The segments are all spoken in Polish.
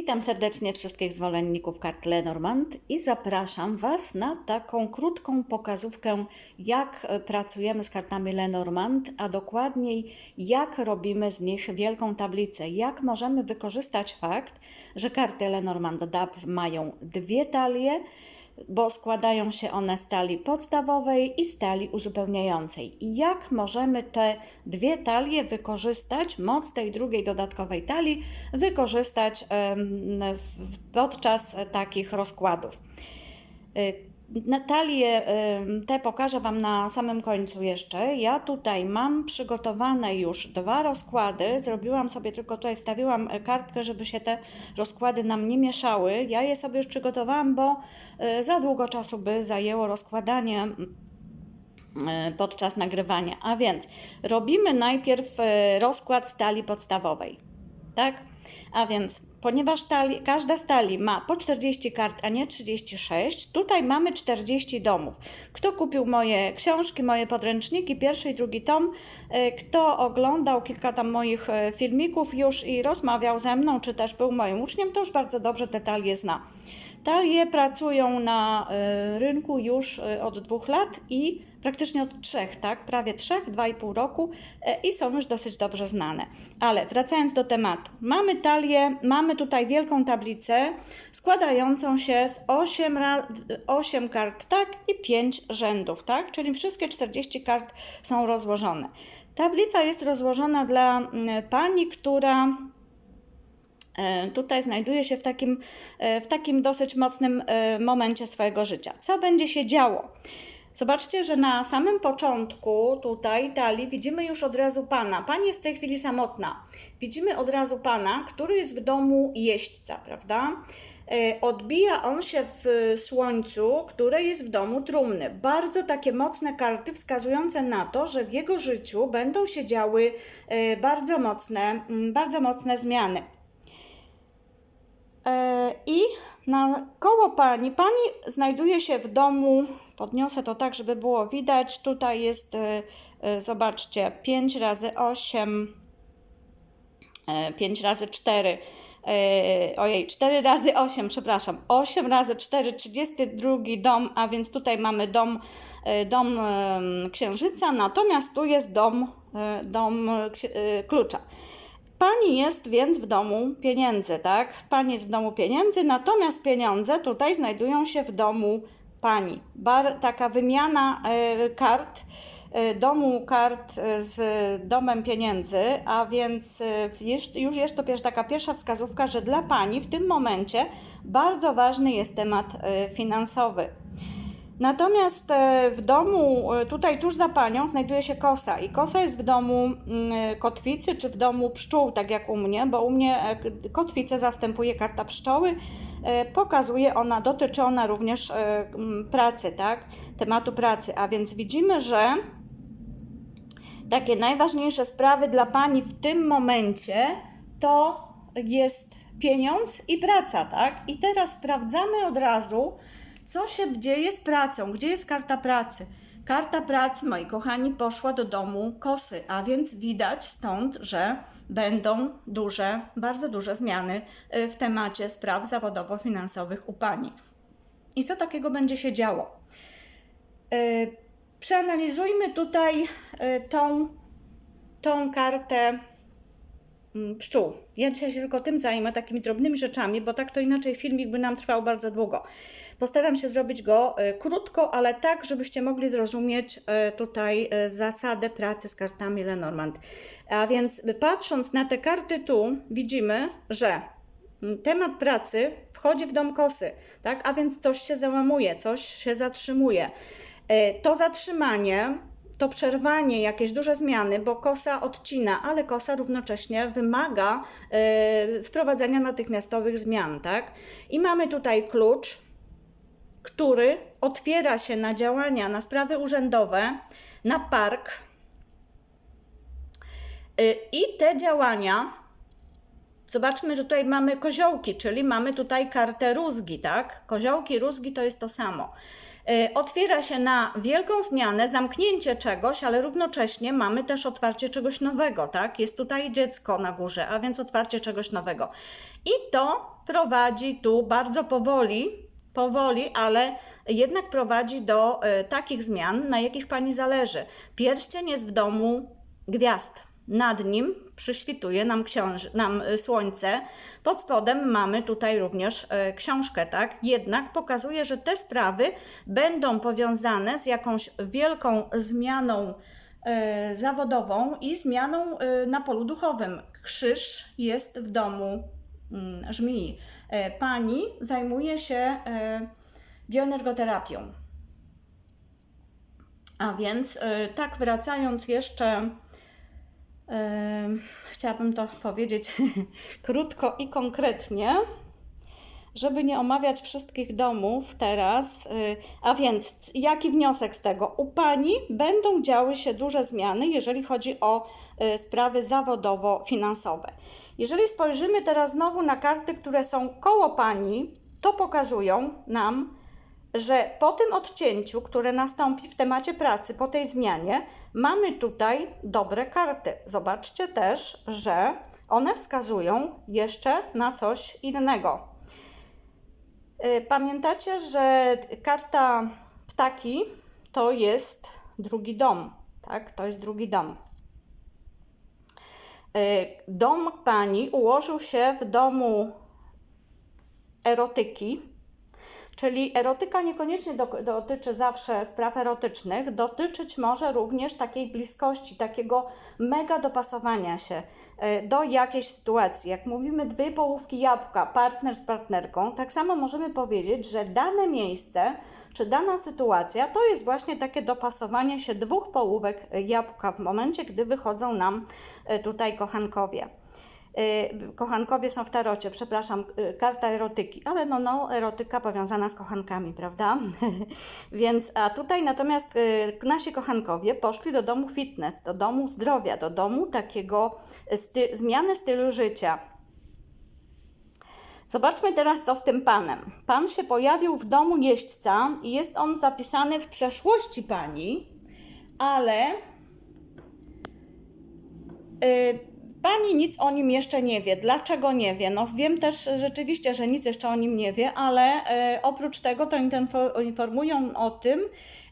Witam serdecznie wszystkich zwolenników kart Lenormand i zapraszam Was na taką krótką pokazówkę, jak e, pracujemy z kartami Lenormand, a dokładniej jak robimy z nich wielką tablicę. Jak możemy wykorzystać fakt, że karty Lenormand DAP mają dwie talie, bo składają się one z talii podstawowej i z talii uzupełniającej. I jak możemy te dwie talie wykorzystać, moc tej drugiej dodatkowej talii wykorzystać podczas takich rozkładów. Na Talie em, te pokażę Wam na samym końcu jeszcze. Ja tutaj mam przygotowane już dwa rozkłady. Zrobiłam sobie tylko tutaj, wstawiłam e, kartkę, żeby się te rozkłady nam nie mieszały. Ja je sobie już przygotowałam, bo e, za długo czasu by zajęło rozkładanie e, podczas nagrywania. A więc robimy najpierw rozkład stali podstawowej. Tak? A więc, ponieważ tali, każda z talii ma po 40 kart, a nie 36, tutaj mamy 40 domów. Kto kupił moje książki, moje podręczniki, pierwszy i drugi tom, e, kto oglądał kilka tam moich e, filmików już i rozmawiał ze mną, czy też był moim uczniem, to już bardzo dobrze te talie zna. Talie pracują na y, rynku już od dwóch lat i praktycznie od trzech, tak? Prawie trzech, dwa i pół roku y, i są już dosyć dobrze znane. Ale wracając do tematu. Mamy talię, mamy tutaj wielką tablicę składającą się z 8, ra, 8 kart, tak? I 5 rzędów, tak? Czyli wszystkie 40 kart są rozłożone. Tablica jest rozłożona dla pani, która E, tutaj znajduje się w takim, e, w takim dosyć mocnym e, momencie swojego życia. Co będzie się działo? Zobaczcie, że na samym początku tutaj talii widzimy już od razu pana. Pani jest w tej chwili samotna. Widzimy od razu pana, który jest w domu jeźdźca, prawda? E, Odbija on się w słońcu, które jest w domu trumny. Bardzo takie mocne karty wskazujące na to, że w jego życiu będą się działy e, bardzo mocne, mm, bardzo mocne zmiany. E, I na koło pani, pani znajduje się w domu, podniosę to tak, żeby było widać, tutaj jest, e, e, zobaczcie, 5 razy 8, 5 razy 4, ojej, 4 razy 8, przepraszam, 8 razy 4, 32 dom, a więc tutaj mamy dom, dom księżyca, natomiast tu jest dom, dom klucza. Pani jest więc w domu pieniędzy, tak? Pani jest w domu pieniędzy, natomiast pieniądze tutaj znajdują się w domu pani. Bar, taka wymiana e, kart, e, domu kart e, z domem pieniędzy, a więc już jest to taka pierwsza wskazówka, że dla pani w tym momencie bardzo ważny jest temat finansowy. Natomiast w domu, tutaj tuż za panią, znajduje się kosa i kosa jest w domu mm, kotwicy czy w domu pszczół, tak jak u mnie, bo u mnie kotwicę zastępuje karta pszczoły. E, Pokazuje ona, dotyczy ona również e, pracy, tak? Tematu pracy, a więc widzimy, że takie najważniejsze sprawy dla pani w tym momencie to jest pieniądz i praca, tak? I teraz sprawdzamy od razu, co się dzieje z pracą, gdzie jest karta pracy. Karta pracy, moi kochani, poszła do domu kosy, a więc widać stąd, że będą duże, bardzo duże zmiany y, w temacie spraw zawodowo-finansowych u pani. I co takiego będzie się działo? Y, Przeanalizujmy tutaj y, tą, tą kartę pszczół. Ja dzisiaj się tylko tym zajmę, takimi drobnymi rzeczami, bo tak to inaczej filmik by nam trwał bardzo długo. Postaram się zrobić go y, krótko, ale tak, żebyście mogli zrozumieć y, tutaj y, zasadę pracy z kartami Lenormand. A więc patrząc na te karty tu, widzimy, że mm, temat pracy wchodzi w dom kosy, tak? A więc coś się załamuje, coś się zatrzymuje. E, To zatrzymanie, to przerwanie, jakieś duże zmiany, bo kosa odcina, ale kosa równocześnie wymaga e, wprowadzenia natychmiastowych zmian, tak? I mamy tutaj klucz, który otwiera się na działania, na sprawy urzędowe, na park. E, I te działania Zobaczmy, że tutaj mamy koziołki, czyli mamy tutaj kartę rózgi, tak? Koziołki, rózgi to jest to samo. E, Otwiera się na wielką zmianę, zamknięcie czegoś, ale równocześnie mamy też otwarcie czegoś nowego, tak? Jest tutaj dziecko na górze, a więc otwarcie czegoś nowego. I to prowadzi tu bardzo powoli, powoli, ale jednak prowadzi do e, takich zmian, na jakich pani zależy. Pierścień jest w domu gwiazd. Nad nim przyśwituje nam, książ- nam e, słońce. Pod spodem mamy tutaj również e, książkę, tak? Jednak pokazuje, że te sprawy będą powiązane z jakąś wielką zmianą e, zawodową i zmianą na polu duchowym. Krzyż jest w domu mm, żmii. Pani zajmuje się bioenergoterapią. A więc tak wracając jeszcze, chciałabym to powiedzieć krótko i konkretnie, żeby nie omawiać wszystkich domów teraz. y, A więc, jaki wniosek z tego? U Pani będą działy się duże zmiany, jeżeli chodzi o y, sprawy zawodowo-finansowe. Jeżeli spojrzymy teraz znowu na karty, które są koło Pani, to pokazują nam, że po tym odcięciu, które nastąpi w temacie pracy, po tej zmianie, mamy tutaj dobre karty. Zobaczcie też, że one wskazują jeszcze na coś innego. Y, Pamiętacie, że karta ptaki to jest drugi dom, tak? To jest drugi dom. Y, Dom pani ułożył się w domu erotyki, czyli erotyka niekoniecznie do, dotyczy zawsze spraw erotycznych, dotyczyć może również takiej bliskości, takiego mega dopasowania się e, do jakiejś sytuacji. Jak mówimy dwie połówki jabłka, partner z partnerką, tak samo możemy powiedzieć, że dane miejsce czy dana sytuacja to jest właśnie takie dopasowanie się dwóch połówek jabłka w momencie, gdy wychodzą nam e, tutaj kochankowie. Y, Kochankowie są w tarocie, przepraszam, y, karta erotyki, ale no, no, erotyka powiązana z kochankami, prawda? Więc, a tutaj natomiast y, nasi kochankowie poszli do domu fitness, do domu zdrowia, do domu takiego sty zmiany stylu życia. Zobaczmy teraz, co z tym panem. Pan się pojawił w domu jeźdźca i jest on zapisany w przeszłości pani, ale y, Pani nic o nim jeszcze nie wie. Dlaczego nie wie? No wiem też rzeczywiście, że nic jeszcze o nim nie wie, ale e, oprócz tego to info- informują o tym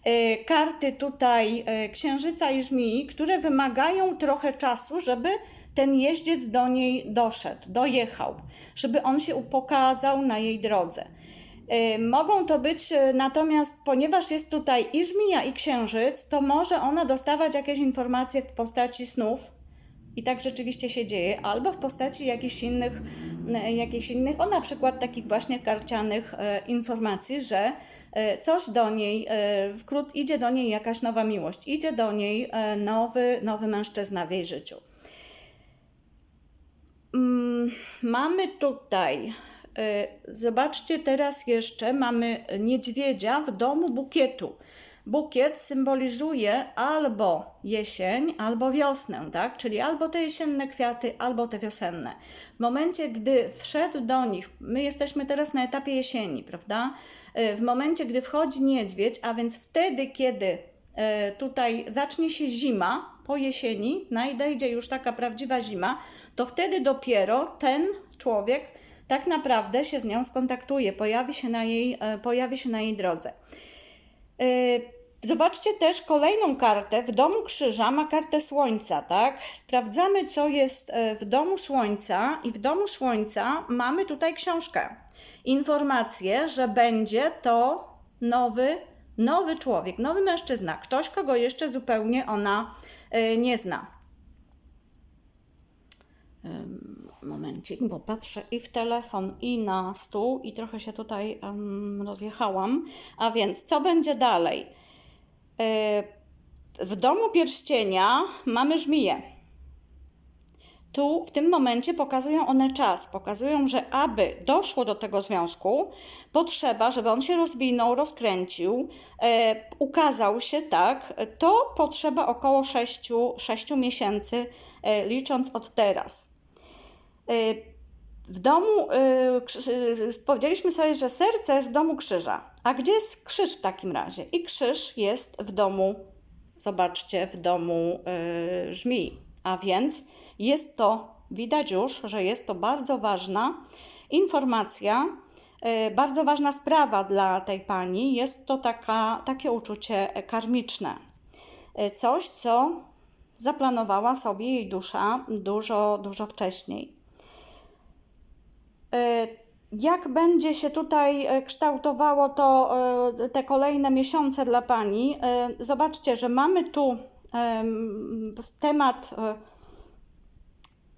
e, karty tutaj e, księżyca i żmii, które wymagają trochę czasu, żeby ten jeździec do niej doszedł, dojechał, żeby on się pokazał na jej drodze. Mogą to być, natomiast ponieważ jest tutaj i żmija, i księżyc, to może ona dostawać jakieś informacje w postaci snów, i tak rzeczywiście się dzieje, albo w postaci jakichś innych, e, jakichś innych, o na przykład takich właśnie karcianych e, informacji, że e, coś do niej, e, wkrót idzie do niej jakaś nowa miłość, idzie do niej nowy, nowy mężczyzna w jej życiu. Mm, Mamy tutaj, zobaczcie teraz jeszcze, mamy niedźwiedzia w domu bukietu. Bukiet symbolizuje albo jesień, albo wiosnę, tak? Czyli albo te jesienne kwiaty, albo te wiosenne. W momencie, gdy wszedł do nich, my jesteśmy teraz na etapie jesieni, prawda? E, W momencie, gdy wchodzi niedźwiedź, a więc wtedy, kiedy e, tutaj zacznie się zima, po jesieni, nadejdzie już taka prawdziwa zima, to wtedy dopiero ten człowiek tak naprawdę się z nią skontaktuje, pojawi się na jej, e, pojawi się na jej drodze. Zobaczcie też kolejną kartę. W domu krzyża ma kartę słońca, tak? Sprawdzamy, co jest e, w domu słońca, i w domu słońca mamy tutaj książkę. Informację, że będzie to nowy, nowy człowiek, nowy mężczyzna, ktoś, kogo jeszcze zupełnie ona e, nie zna. Momencik, bo patrzę i w telefon, i na stół, i trochę się tutaj em, rozjechałam. A więc, co będzie dalej? E, W domu pierścienia mamy żmiję. Tu w tym momencie pokazują one czas. Pokazują, że aby doszło do tego związku, potrzeba, żeby on się rozwinął, rozkręcił, e, ukazał się, tak, to potrzeba około 6, 6 miesięcy, e, licząc od teraz. E, w domu, y, y, powiedzieliśmy sobie, że serce jest w domu krzyża. A gdzie jest krzyż w takim razie? I krzyż jest w domu, zobaczcie, w domu y, żmii. A więc jest to widać już, że jest to bardzo ważna informacja, y, bardzo ważna sprawa dla tej pani. Jest to taka, takie uczucie karmiczne. Coś, co zaplanowała sobie jej dusza dużo, dużo wcześniej. Y, Jak będzie się tutaj e, kształtowało to e, te kolejne miesiące dla Pani? E, Zobaczcie, że mamy tu em, temat, e,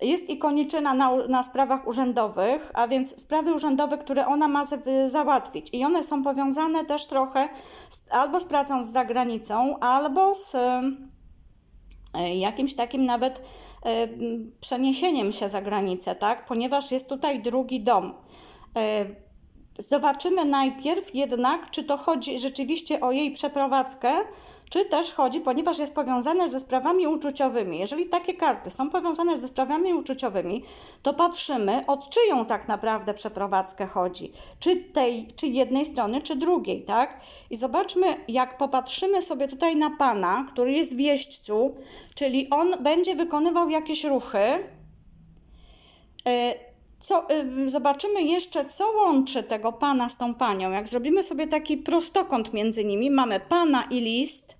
jest ikoniczyna na, na sprawach urzędowych, a więc sprawy urzędowe, które ona ma z- załatwić. I one są powiązane też trochę z, albo z pracą z zagranicą, albo z e, jakimś takim nawet e, przeniesieniem się za granicę, tak? Ponieważ jest tutaj drugi dom. Zobaczymy najpierw jednak, czy to chodzi rzeczywiście o jej przeprowadzkę, czy też chodzi, ponieważ jest powiązane ze sprawami uczuciowymi. Jeżeli takie karty są powiązane ze sprawami uczuciowymi, to patrzymy, od czyją tak naprawdę przeprowadzkę chodzi. Czy tej, czy jednej strony, czy drugiej, tak? I zobaczmy, jak popatrzymy sobie tutaj na pana, który jest w jeźdźcu, czyli on będzie wykonywał jakieś ruchy, E, Co, y, zobaczymy jeszcze, co łączy tego pana z tą panią. Jak zrobimy sobie taki prostokąt między nimi, mamy pana i list,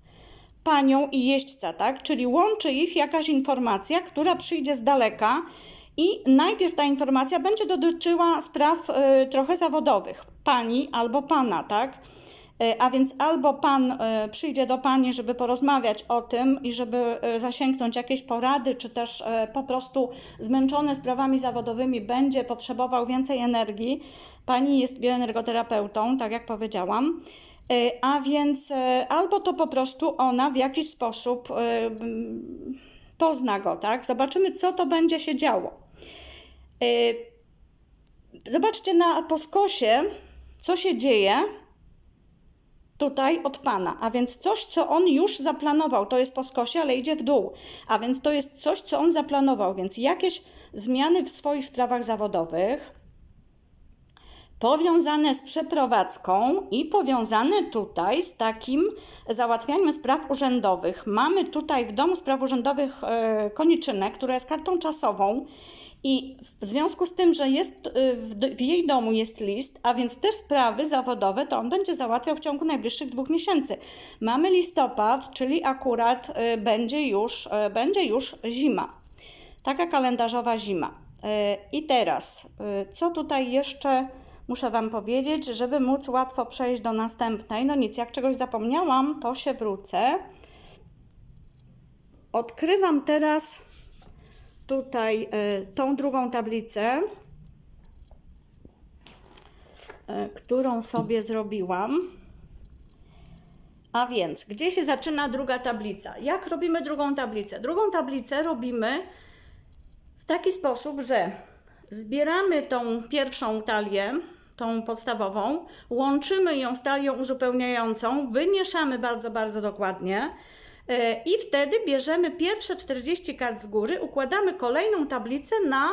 panią i jeźdźca, tak? Czyli łączy ich jakaś informacja, która przyjdzie z daleka i najpierw ta informacja będzie dotyczyła spraw y, trochę zawodowych, pani albo pana, tak? Y, A więc albo pan y, przyjdzie do pani, żeby porozmawiać o tym i żeby y, zasięgnąć jakiejś porady, czy też po prostu zmęczony sprawami zawodowymi będzie potrzebował więcej energii. Pani jest bioenergoterapeutą, tak jak powiedziałam. A więc albo to po prostu ona w jakiś sposób pozna go, tak? Zobaczymy, co to będzie się działo. Zobaczcie na poskosie, co się dzieje tutaj od Pana. A więc coś, co On już zaplanował, to jest po skosie, ale idzie w dół. A więc to jest coś, co On zaplanował, więc jakieś zmiany w swoich sprawach zawodowych, powiązane z przeprowadzką i powiązane tutaj z takim załatwianiem spraw urzędowych. Mamy tutaj w Domu Spraw Urzędowych e, koniczynę, która jest kartą czasową i w związku z tym, że jest e, w, jej domu jest list, a więc te sprawy zawodowe to on będzie załatwiał w ciągu najbliższych dwóch miesięcy. Mamy listopad, czyli akurat e, będzie już, e, będzie już zima. Taka kalendarzowa zima. I teraz, co tutaj jeszcze muszę Wam powiedzieć, żeby móc łatwo przejść do następnej? No nic, jak czegoś zapomniałam, to się wrócę. Odkrywam teraz tutaj e, tą drugą tablicę, e, którą sobie zrobiłam. A więc, gdzie się zaczyna druga tablica? Jak robimy drugą tablicę? Drugą tablicę robimy w taki sposób, że zbieramy tą pierwszą talię, tą podstawową, łączymy ją z talią uzupełniającą, wymieszamy bardzo, bardzo dokładnie i wtedy bierzemy pierwsze 40 kart z góry, układamy kolejną tablicę na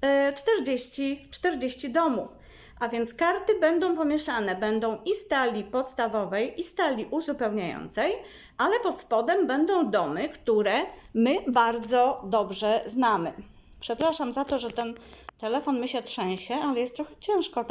e, 40, 40 domów. A więc karty będą pomieszane, będą i z talii podstawowej, i z talii uzupełniającej, ale pod spodem będą domy, które my bardzo dobrze znamy. Przepraszam za to, że ten telefon mi się trzęsie, ale jest trochę ciężko